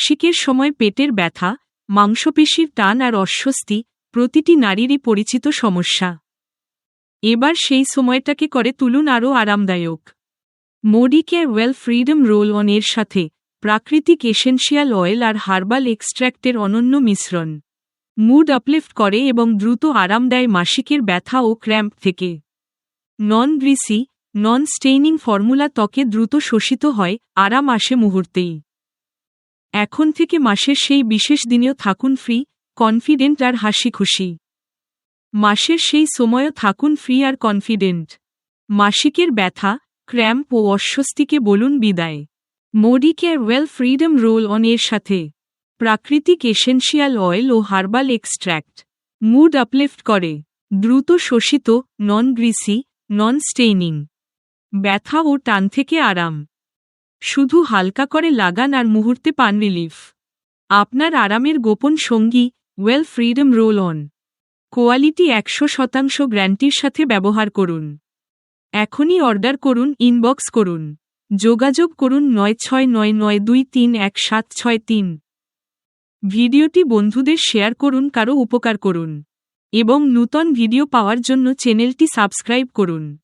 মাসিকের সময় পেটের ব্যথা, মাংসপেশির টান আর অস্বস্তি প্রতিটি নারীরই পরিচিত সমস্যা। এবার সেই সময়টাকে করে তুলুন আরও আরামদায়ক। Modicare well freedom roll on এর সাথে প্রাকৃতিক এসেনশিয়াল অয়েল আর হার্বাল এক্সট্র্যাক্টের অনন্য মিশ্রণ। মুড আপলিফ্ট করে এবং দ্রুত আরাম দেয় মাসিকের ব্যথা ও ক্র্যাম্প থেকে। Non greasy non staining formula ত্বকে দ্রুত শোষিত হয়, আরাম আসে মুহূর্তেই। এখন থেকে মাসের সেই বিশেষ দিনেও থাকুন ফ্রি, কনফিডেন্ট আর হাসি খুশি মাসের সেই সময়ও থাকুন ফ্রি আর কনফিডেন্ট। মাসিকের ব্যথা, ক্র্যাম্প ও অস্বস্তিকে বলুন বিদায়। Modicare well freedom roll on এর সাথে। প্রাকৃতিক এসেনশিয়াল অয়েল ও হার্বাল এক্সট্র্যাক্ট। মুড আপলিফট করে। দ্রুত শোষিত, নন গ্রিসি, নন স্টেইনিং। ব্যথা ও টান থেকে আরাম। শুধু হালকা করে লাগান আর মুহূর্তে পান রিলিফ। আপনার আরামের গোপন সঙ্গী, well freedom roll on. Quality একশো শতাংশ গ্র্যান্টির সাথে ব্যবহার করুন। এখনই অর্ডার করুন, ইনবক্স করুন। যোগাযোগ করুন নয় ছয় নয় নয় দুই তিন এক সাত ছয় তিন। ভিডিওটি বন্ধুদের শেয়ার করুন, কারও উপকার করুন। এবং নূতন ভিডিও পাওয়ার জন্য চ্যানেলটি সাবস্ক্রাইব করুন।